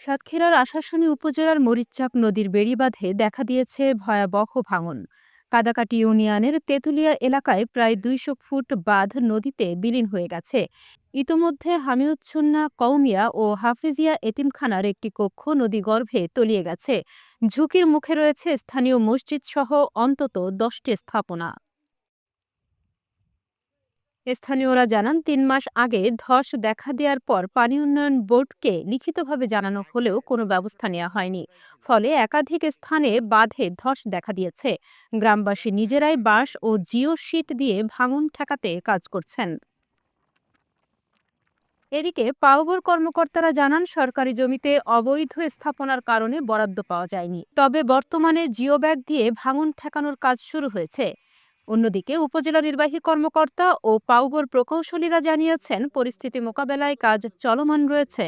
সাতক্ষীরার আশাশুনি উপজেলার মরিচচাপ নদীর বেড়িবাঁধে দেখা দিয়েছে ভয়াবহ ভাঙন। কাদাকাটি ইউনিয়নের তেঁতুলিয়া এলাকায় প্রায় দুইশো ফুট বাঁধ নদীতে বিলীন হয়ে গেছে। ইতোমধ্যে হামিউচ্ছন্না কৌমিয়া ও হাফিজিয়া এতিমখানার একটি কক্ষ নদীগর্ভে তলিয়ে গেছে। ঝুঁকির মুখে রয়েছে স্থানীয় মসজিদসহ অন্তত দশটি স্থাপনা। স্থানীয়রা জানান, তিন মাস আগে ধস দেখা দেওয়ার পর পানি উন্নয়ন বোর্ডকে লিখিতভাবে জানানো হলেও কোনো ব্যবস্থা নেওয়া হয়নি। ফলে একাধিক স্থানে বাঁধে ধস দেখা দিয়েছে। গ্রামবাসী নিজেরাই বাঁশ ও জিও শিট দিয়ে ভাঙন ঠেকাতে কাজ করছেন। এদিকে পাওবর কর্মকর্তারা জানান, সরকারি জমিতে অবৈধ স্থাপনার কারণে বরাদ্দ পাওয়া যায়নি। তবে বর্তমানে জিও ব্যাগ দিয়ে ভাঙন ঠেকানোর কাজ শুরু হয়েছে। অন্যদিকে উপজেলা নির্বাহী কর্মকর্তা ও পাউগোর প্রকৌশলীরা জানিয়েছেন পরিস্থিতি মোকাবেলায় কাজ চলমান রয়েছে।